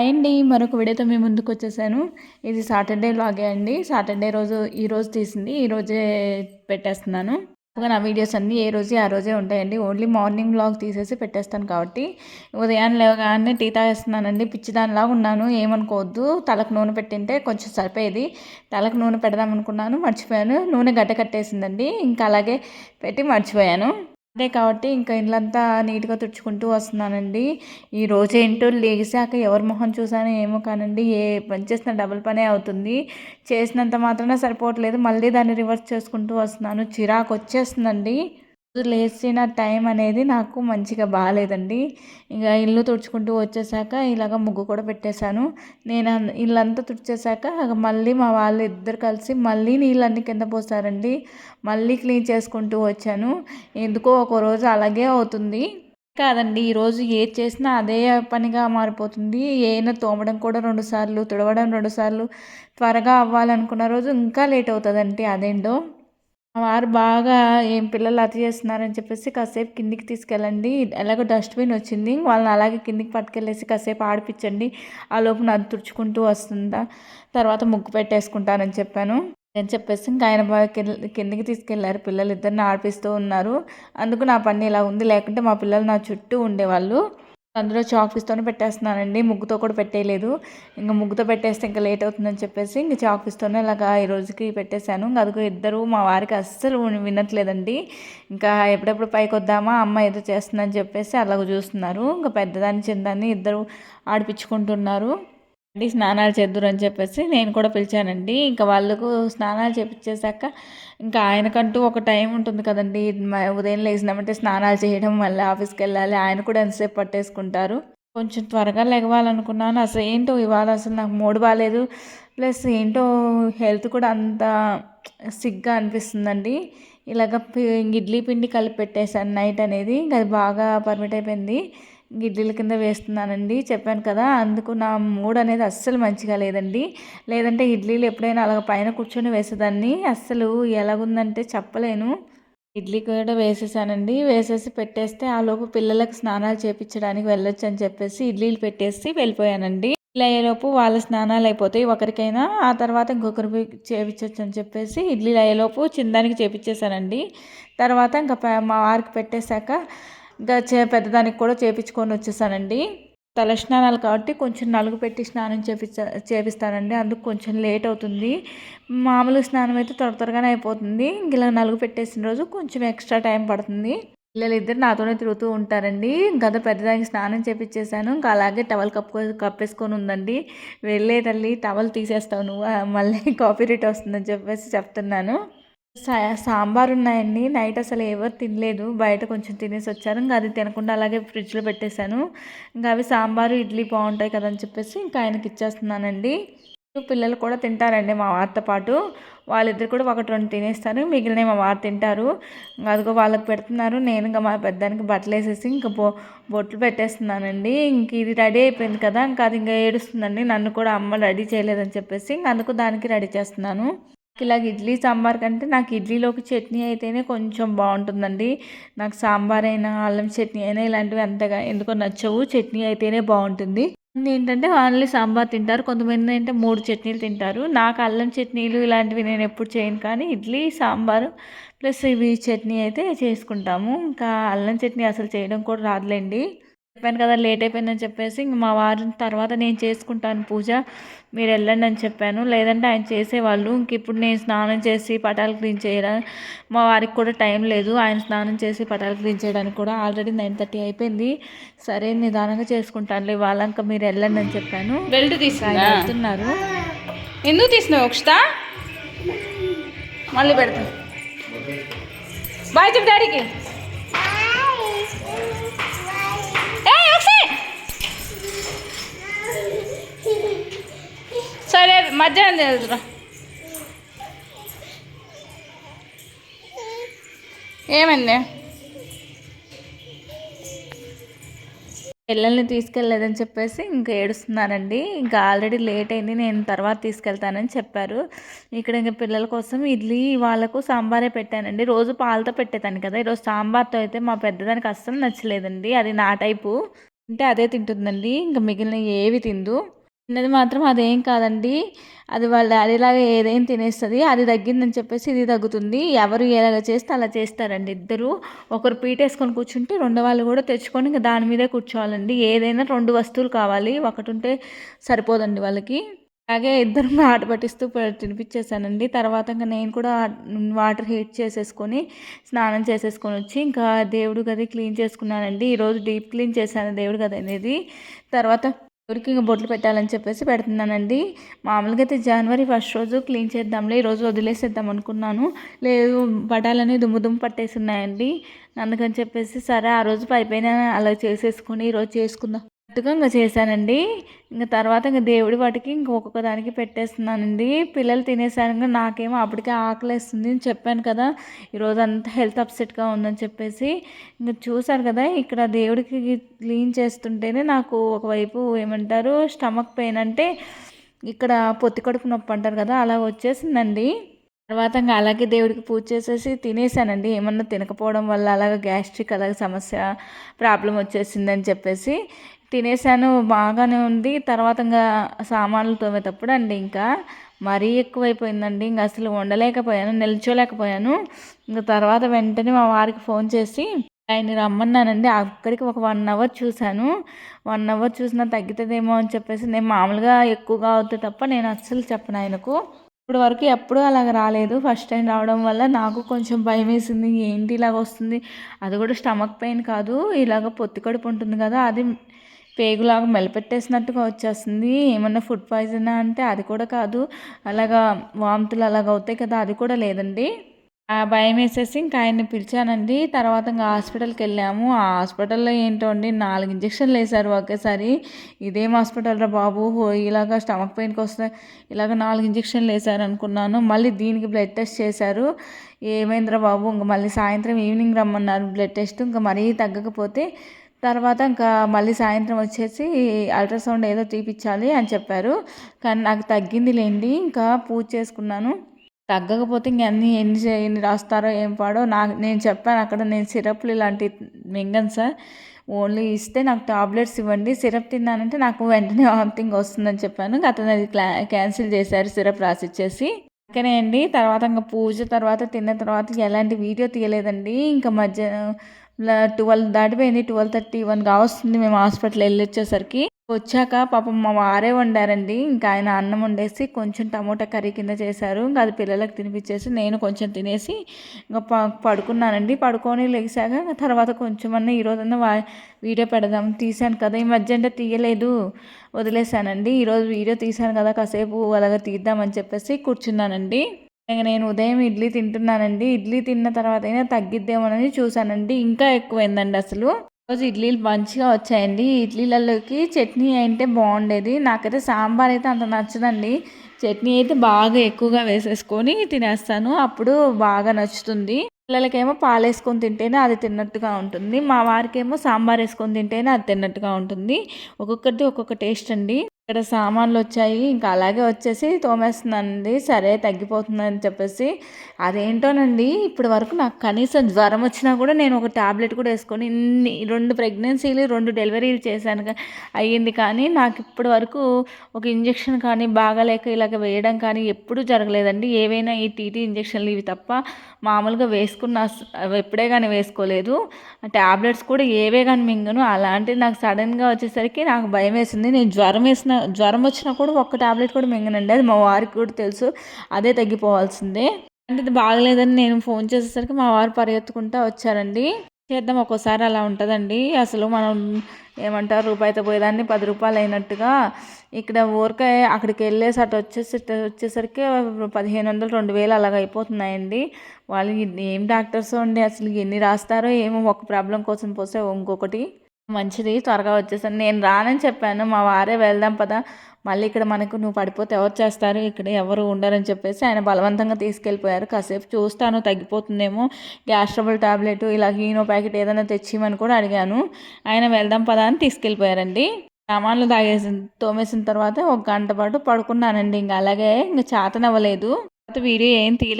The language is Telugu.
అండి మరొక వీడియోతో మేము ముందుకు వచ్చేసాను. ఇది సాటర్డే లాగే అండి. సాటర్డే రోజు ఈరోజు తీసింది ఈ రోజే పెట్టేస్తున్నాను. నా వీడియోస్ అన్నీ ఏ రోజు ఆ రోజే ఉంటాయండి. ఓన్లీ మార్నింగ్ బ్లాగ్ తీసేసి పెట్టేస్తాను కాబట్టి. ఉదయాన్నే లేవగానే టీ తాగేస్తున్నానండి. పిచ్చిదానిలాగా ఉన్నాను ఏమనుకోవద్దు. తలకు నూనె పెట్టింటే కొంచెం సరిపోయేది. తలకు నూనె పెడదాం అనుకున్నాను మర్చిపోయాను. నూనె గడ్డ కట్టేసిందండి. ఇంకా అలాగే పెట్టి మర్చిపోయాను. అదే కాబట్టి ఇంకా ఇల్లంతా నీట్గా తుడుచుకుంటూ వస్తున్నానండి. ఈ రోజు ఏంటో లేచాక ఎవరి మొహం చూసానో ఏమో కానండి ఏ పని చేసిన డబుల్ పనే అవుతుంది. చేసినంత మాత్రమే సరిపోవట్లేదు. మళ్ళీ దాన్ని రివర్స్ చేసుకుంటూ వస్తున్నాను. చిరాకు వచ్చేస్తుందండి. లేచిన టైం అనేది నాకు మంచిగా బాగాలేదండి. ఇంకా ఇల్లు తుడుచుకుంటూ వచ్చేసాక ఇలాగ ముగ్గు కూడా పెట్టేశాను. నేను ఇల్లంతా తుడిచేశాక మళ్ళీ మా వాళ్ళు ఇద్దరు కలిసి మళ్ళీ నీళ్ళన్నీ కింద పోసారండి. మళ్ళీ క్లీన్ చేసుకుంటూ వచ్చాను. ఎందుకో ఒక రోజు అలాగే అవుతుంది. కాదండి ఈరోజు ఏది చేసినా అదే పనిగా మారిపోతుంది. ఏమైనా తోమడం కూడా రెండుసార్లు తుడవడం రెండుసార్లు త్వరగా అవ్వాలనుకున్న రోజు ఇంకా లేట్ అవుతుందండి అదేంటో. వారు బాగా ఏం పిల్లలు అతి చేస్తున్నారని చెప్పేసి కాసేపు కిందికి తీసుకెళ్ళండి. ఎలాగో డస్ట్బిన్ వచ్చింది. వాళ్ళని అలాగే కిందికి పట్టుకెళ్ళేసి కాసేపు ఆడిపించండి ఆ లోపు నది తుడుచుకుంటూ వస్తుందా? తర్వాత ముగ్గు పెట్టేసుకుంటానని చెప్పాను. నేను చెప్పేసి ఇంకా ఆయన బాగా కిందికి తీసుకెళ్ళారు. పిల్లలు ఇద్దరిని ఆడిపిస్తూ ఉన్నారు. అందుకు నా పని ఇలా ఉంది. లేకుంటే మా పిల్లలు నా చుట్టూ ఉండేవాళ్ళు. అందులో చాక్ పీస్తోనే పెట్టేస్తున్నానండి. ముగ్గుతో కూడా పెట్టేయలేదు. ఇంకా ముగ్గుతో పెట్టేస్తే ఇంకా లేట్ అవుతుందని చెప్పేసి ఇంకా చాక్ పీస్తోనే ఇలాగా ఈ రోజుకి పెట్టేశాను. ఇంకా అదిగో ఇద్దరు మా వారికి అస్సలు వినట్లేదండి. ఇంకా ఎప్పుడెప్పుడు పైకి వద్దామా అమ్మ ఏదో చేస్తుందని చెప్పేసి అలాగ చూస్తున్నారు. ఇంకా పెద్దదాన్ని చిన్నదాన్ని ఇద్దరు ఆడిపించుకుంటున్నారు. అండి స్నానాలు చేద్దురు అని చెప్పేసి నేను కూడా పిలిచానండి. ఇంకా వాళ్ళకు స్నానాలు చేపించేశాక ఇంకా ఆయనకంటూ ఒక టైం ఉంటుంది కదండి. ఉదయం లేచినామంటే స్నానాలు చేయడం మళ్ళీ ఆఫీస్కి వెళ్ళాలి. ఆయన కూడా ఎంతసేపు పట్టేసుకుంటారు? కొంచెం త్వరగా లెగవాలనుకున్నాను అసలు ఏంటో ఇవాళ అసలు నాకు మూడు బాగాలేదు ప్లస్ ఏంటో హెల్త్ కూడా అంత సిగ్గా అనిపిస్తుందండి. ఇలాగ ఇడ్లీ పిండి కలిపి పెట్టేశాను నైట్ అనేది. ఇంకా అది బాగా పర్మిట్ అయిపోయింది. గిడ్డీల కింద వేస్తున్నానండి. చెప్పాను కదా అందుకు నా మూడ్ అనేది అస్సలు మంచిగా లేదండి. లేదంటే ఇడ్లీలు ఎప్పుడైనా అలాగ పైన కూర్చొని వేసేదాన్ని. అస్సలు ఎలాగుందంటే చెప్పలేను. ఇడ్లీ కూడా వేసేసానండి. వేసేసి పెట్టేస్తే ఆ లోపు పిల్లలకు స్నానాలు చేపించడానికి వెళ్ళొచ్చు అని చెప్పేసి ఇడ్లీలు పెట్టేసి వెళ్ళిపోయానండి. ఇలా అయ్యేలోపు వాళ్ళ స్నానాలు అయిపోతాయి. ఒకరికైనా ఆ తర్వాత ఇంకొకరు చేపించవచ్చు అని చెప్పేసి ఇడ్లీలు అయ్యేలోపు చిందానికి చేపించేశానండి. తర్వాత ఇంకా మా వారికి పెట్టేశాక ఇంకా చే పెద్దదానికి కూడా చేపించుకొని వచ్చేసానండి. తల స్నానాలు కాబట్టి కొంచెం నలుగు పెట్టి స్నానం చేపిస్తా చేపిస్తానండి. అందుకు కొంచెం లేట్ అవుతుంది. మామూలు స్నానం అయితే త్వర త్వరగానే అయిపోతుంది. ఇలా నలుగు పెట్టేసిన రోజు కొంచెం ఎక్స్ట్రా టైం పడుతుంది. పిల్లలు ఇద్దరు నాతోనే తిరుగుతూ ఉంటారండి. గత పెద్దదానికి స్నానం చేపించేసాను ఇంకా అలాగే టవల్ కప్పు కప్పేసుకొని ఉందండి. వెళ్ళే తల్లి టవల్ తీసేస్తావు మళ్ళీ కాపీ రేట్ వస్తుందని చెప్పేసి చెప్తున్నాను. సాంబార్ ఉన్నాయండి నైట్ అసలు ఎవరు తినలేదు. బయట కొంచెం తినేసి వచ్చారు. ఇంకా అది తినకుండా అలాగే ఫ్రిడ్జ్లో పెట్టేశాను. ఇంకా అవి సాంబారు ఇడ్లీ బాగుంటాయి కదా అని చెప్పేసి ఇంకా ఆయనకి ఇచ్చేస్తున్నానండి. పిల్లలు కూడా తింటారండి మా వారితో పాటు. వాళ్ళిద్దరు కూడా ఒకటి రెండు తినేస్తారు. మిగిలిన మా వారు తింటారు. అదిగో వాళ్ళకి పెడుతున్నారు. నేను ఇంకా మా పెద్దానికి బట్టలు వేసేసి ఇంకా బొ బొట్లు పెట్టేస్తున్నానండి. ఇంక ఇది రెడీ అయిపోయింది కదా ఇంకా అది ఇంకా ఏడుస్తుందండి. నన్ను కూడా అమ్మ రెడీ చేయలేదని చెప్పేసి అందుకు దానికి రెడీ చేస్తున్నాను. ఇలాగ ఇడ్లీ సాంబార్ కంటే నాకు ఇడ్లీలోకి చట్నీ అయితేనే కొంచెం బాగుంటుందండి. నాకు సాంబార్ అయినా అల్లం చట్నీ అయినా ఇలాంటివి అంతగా ఎందుకో నచ్చవు. చట్నీ అయితేనే బాగుంటుంది. ఏంటంటే ఓన్లీ సాంబార్ తింటారు. కొంతమంది అంటే మూడు చట్నీలు తింటారు. నాకు అల్లం చట్నీలు ఇలాంటివి నేను ఎప్పుడు చేయను. కానీ ఇడ్లీ సాంబారు ప్లస్ ఇవి చట్నీ అయితే చేసుకుంటాము. ఇంకా అల్లం చట్నీ అసలు చేయడం కూడా రాదులేండి. చెప్పాను కదా లేట్ అయిపోయిందని చెప్పేసి ఇంక మా వారిని తర్వాత నేను చేసుకుంటాను పూజ మీరు వెళ్ళండి అని చెప్పాను. లేదంటే ఆయన చేసేవాళ్ళు. ఇంక ఇప్పుడు నేను స్నానం చేసి పటాలు క్లీన్ చేయడం మా వారికి కూడా టైం లేదు. ఆయన స్నానం చేసి పటాలు క్లీన్ చేయడానికి కూడా ఆల్రెడీ నైన్ థర్టీ అయిపోయింది. సరే నిదానంగా చేసుకుంటాను వాళ్ళంక మీరు వెళ్ళండి అని చెప్పాను. బెల్ట్ తీసుకున్నారు వెళ్తున్నారు. ఎందుకు తీసినావు ఒకట మళ్ళీ పెడతా. బాయ్ చెప్పు డాడీకి. సరే మధ్యాహ్నం తెలుదురా ఏమైంది? పిల్లల్ని తీసుకెళ్ళలేదని చెప్పేసి ఇంకా ఏడుస్తున్నానండి ఇంకా ఆల్రెడీ లేట్ అయింది నేను తర్వాత తీసుకెళ్తానని చెప్పారు. ఇక్కడ ఇంకా పిల్లల కోసం ఇడ్లీ వాళ్ళకు సాంబారే పెట్టానండి. రోజు పాలతో పెట్టేదాన్ని కదా. ఈరోజు సాంబార్తో అయితే మా పెద్దదానికి అస్సలు నచ్చలేదండి. అది నా టైపు. తింటే అదే తింటుందండి. ఇంకా మిగిలిన ఏవి తిందు. తిన్నది మాత్రం అదేం కాదండి. అది వాళ్ళ డాడీలాగా ఏదేం తినేస్తుంది. అది తగ్గిందని చెప్పేసి ఇది తగ్గుతుంది. ఎవరు ఎలాగ చేస్తే అలా చేస్తారండి ఇద్దరు. ఒకరు పీటేసుకొని కూర్చుంటే రెండో వాళ్ళు కూడా తెచ్చుకొని ఇంకా దాని మీదే కూర్చోవాలండి. ఏదైనా రెండు వస్తువులు కావాలి. ఒకటి ఉంటే సరిపోదండి వాళ్ళకి. అలాగే ఇద్దరు ఆట పట్టిస్తూ తినిపించేసానండి తర్వాత ఇంకా నేను కూడా వాటర్ హీట్ చేసేసుకొని స్నానం చేసేసుకొని వచ్చి ఇంకా దేవుడు గది క్లీన్ చేసుకున్నానండి. ఈరోజు డీప్ క్లీన్ చేశాను దేవుడు గది అనేది. తర్వాత ఎవరికి ఇంకా బొట్లు పెట్టాలని చెప్పేసి పెడుతున్నానండి. మామూలుగా అయితే జనవరి ఫస్ట్ రోజు క్లీన్ చేద్దాంలే ఈరోజు వదిలేసేద్దాం అనుకున్నాను. లేదు పటాలని దుమ్ము దుమ్ము పట్టేసి ఉన్నాయండి. అందుకని చెప్పేసి సరే ఆ రోజు పైపైన అలా చేసేసుకొని ఈరోజు చేసుకుందాం. అట్టుగా ఇంకా చేశానండి. ఇంకా తర్వాత ఇంకా దేవుడి వాటికి ఇంకొక దానికి పెట్టేస్తున్నానండి. పిల్లలు తినేసారంగా నాకేమో అప్పటికే ఆకలేస్తుంది అని చెప్పాను కదా. ఈరోజు అంతా హెల్త్ అప్సెట్గా ఉందని చెప్పేసి ఇంకా చూసారు కదా ఇక్కడ దేవుడికి క్లీన్ చేస్తుంటేనే నాకు ఒకవైపు ఏమంటారు స్టమక్ పెయిన్ అంటే ఇక్కడ పొత్తి కడుపు నొప్పి అంటారు కదా అలా వచ్చేసిందండి. తర్వాత ఇంకా అలాగే దేవుడికి పూజ చేసేసి తినేసానండి. ఏమన్నా తినకపోవడం వల్ల అలాగ గ్యాస్ట్రిక్ అలాగే సమస్య ప్రాబ్లం వచ్చేసిందని చెప్పేసి తినేసాను బాగానే ఉంది. తర్వాత ఇంకా సామాన్లు తోమేటప్పుడు అండి ఇంకా మరీ ఎక్కువైపోయిందండి. ఇంకా అసలు వండలేకపోయాను నిల్చోలేకపోయాను. ఇంకా తర్వాత వెంటనే మా వారికి ఫోన్ చేసి ఆయన రమ్మన్నానండి. అక్కడికి ఒక వన్ అవర్ చూశాను. వన్ అవర్ చూసినా తగ్గుతుందేమో అని చెప్పేసి నేను మామూలుగా ఎక్కువగా అవుతుంది తప్ప నేను అస్సలు చెప్పను ఆయనకు. ఇప్పుడు వరకు ఎప్పుడూ అలాగ రాలేదు. ఫస్ట్ టైం రావడం వల్ల నాకు కొంచెం భయం వేసింది. ఏంటి ఇలాగ వస్తుంది? అది కూడా స్టమక్ పెయిన్ కాదు. ఇలాగ పొత్తి కడుపు ఉంటుంది కదా అది పేగులాగా మెలపెట్టేసినట్టుగా వచ్చేస్తుంది. ఏమన్నా ఫుడ్ పాయిజనా అంటే అది కూడా కాదు. అలాగా వాంతులు అలాగ అవుతాయి కదా అది కూడా లేదండి. ఆ భయం వేసేసి ఇంకా ఆయన్ని పిలిచానండి. తర్వాత ఇంకా హాస్పిటల్కి వెళ్ళాము. ఆ హాస్పిటల్లో ఏంటో అండి నాలుగు ఇంజక్షన్లు వేశారు ఒకేసారి. ఇదేం హాస్పిటల్ రా బాబు? ఇలాగ స్టమక్ పెయిన్కి వస్తే ఇలాగ నాలుగు ఇంజక్షన్లు వేశారు అనుకున్నాను. మళ్ళీ దీనికి బ్లడ్ టెస్ట్ చేశారు. ఏమైందిరా బాబు? ఇంకా మళ్ళీ సాయంత్రం ఈవినింగ్ రమ్మన్నారు. బ్లడ్ టెస్ట్ ఇంకా మరీ తగ్గకపోతే తర్వాత ఇంకా మళ్ళీ సాయంత్రం వచ్చేసి అల్ట్రాసౌండ్ ఏదో తీపిచ్చాలి అని చెప్పారు. కానీ నాకు తగ్గింది లేండి ఇంకా పూజ చేసుకున్నాను. తగ్గకపోతే ఇంక అన్ని ఎన్ని ఎన్ని రాస్తారో ఏం పాడో నాకు నేను చెప్పాను అక్కడ నేను సిరప్లు ఇలాంటి మింగను సార్. ఓన్లీ ఇస్తే నాకు టాబ్లెట్స్ ఇవ్వండి సిరప్ తిన్నానంటే నాకు వెంటనే వామిటింగ్ వస్తుందని చెప్పాను. అతను అది క్లా క్యాన్సిల్ చేశారు సిరప్ రాసిచ్చేసి. అక్కనే అండి తర్వాత ఇంకా పూజ తర్వాత తిన్న తర్వాత ఎలాంటి వీడియో తీయలేదండి. ఇంకా మధ్యాహ్నం ట్వెల్వ్ దాటిపోయింది ట్వెల్వ్ థర్టీ వన్ కావస్తుంది మేము హాస్పిటల్ వెళ్ళి వచ్చేసరికి వచ్చాక పాపం మా వారే వండారండి. ఇంకా ఆయన అన్నం వండేసి కొంచెం టమోటా కర్రీ కింద చేశారు. ఇంకా అది పిల్లలకు తినిపించేసి నేను కొంచెం తినేసి ఇంకా పడుకున్నానండి. పడుకొని లేచాక తర్వాత కొంచెం అన్న ఈరోజన్నా వా వీడియో పెడదాం తీశాను కదా. ఈ మధ్య అంటే తీయలేదు వదిలేశానండి ఈరోజు వీడియో తీశాను కదా. కాసేపు అలాగ తీద్దామని చెప్పేసి కూర్చున్నానండి. ఇంక నేను ఉదయం ఇడ్లీ తింటున్నానండి. ఇడ్లీ తిన్న తర్వాత అయినా తగ్గిద్దేమోనని చూశానండి. ఇంకా ఎక్కువైందండి అసలు. రోజు ఇడ్లీలు మంచిగా వచ్చాయండి. ఇడ్లీలలోకి చట్నీ అయితే బాగుండేది. నాకైతే సాంబార్ అయితే అంత నచ్చదండి. చట్నీ అయితే బాగా ఎక్కువగా వేసేసుకొని తినేస్తాను. అప్పుడు బాగా నచ్చుతుంది. పిల్లలకేమో పాలు వేసుకొని తింటేనే అది తిన్నట్టుగా ఉంటుంది. మా వారికేమో సాంబార్ వేసుకొని తింటేనే అది తిన్నట్టుగా ఉంటుంది. ఒక్కొక్కటి ఒక్కొక్క టేస్ట్ అండి. ఇక్కడ సామాన్లు వచ్చాయి. ఇంకా అలాగే వచ్చేసి తోమేస్తుందండి. సరే తగ్గిపోతుందని చెప్పేసి. అదేంటోనండి ఇప్పటి వరకు నాకు కనీసం జ్వరం వచ్చినా కూడా నేను ఒక టాబ్లెట్ కూడా వేసుకొని ఇన్ని రెండు ప్రెగ్నెన్సీలు రెండు డెలివరీలు చేశాను అయ్యింది. కానీ నాకు ఇప్పటి వరకు ఒక ఇంజక్షన్ కానీ బాగాలేక ఇలాగ వేయడం కానీ ఎప్పుడూ జరగలేదండి. ఏవైనా ఈ టీటీ ఇంజక్షన్లు ఇవి తప్ప మామూలుగా వేసుకున్న ఎప్పుడే కానీ వేసుకోలేదు. టాబ్లెట్స్ కూడా ఏవే కానీ మింగను. అలాంటిది నాకు సడన్గా వచ్చేసరికి నాకు భయం వేసింది. నేను జ్వరం వేసిన జ్వరం వచ్చినా కూడా ఒక్క టాబ్లెట్ కూడా మింగనండి. అది మా వారికి కూడా తెలుసు. అదే తగ్గిపోవాల్సిందే. అంటే ఇది బాగలేదని నేను ఫోన్ చేసేసరికి మా వారు పరిగెత్తుకుంటూ వచ్చారండి. చేద్దాం ఒక్కోసారి అలా ఉంటుందండి. అసలు మనం ఏమంటారు రూపాయితో పోయేదాన్ని పది రూపాయలు అయినట్టుగా. ఇక్కడ ఊరికే అక్కడికి వెళ్ళేసి అటు వచ్చేసి వచ్చేసరికి పదిహేను వందలు రెండు వేలు అలాగ అయిపోతున్నాయండి. వాళ్ళు ఏం డాక్టర్స్ అండి అసలు ఎన్ని రాస్తారో ఏమో ఒక ప్రాబ్లం కోసం పోస్తే ఇంకొకటి. మంచిది త్వరగా వచ్చేసాను నేను రానని చెప్పాను. మా వారే వెళ్దాం పదా. మళ్ళీ ఇక్కడ మనకు నువ్వు పడిపోతే ఎవరు చేస్తారు? ఇక్కడ ఎవరు ఉండరని చెప్పేసి ఆయన బలవంతంగా తీసుకెళ్ళిపోయారు. కాసేపు చూస్తాను తగ్గిపోతుందేమో. గ్యాస్ ట్రబుల్ టాబ్లెట్ ఇలా హీనో ప్యాకెట్ ఏదైనా తెచ్చిమని కూడా అడిగాను. ఆయన వెళ్దాం పదా అని తీసుకెళ్ళిపోయారండి. సామాన్లు తాగేసి తోమేసిన తర్వాత ఒక గంట పాటు పడుకున్నానండి. ఇంకా అలాగే ఇంకా చాతనవ్వలేదు. వీడియో ఏం తీయలేదు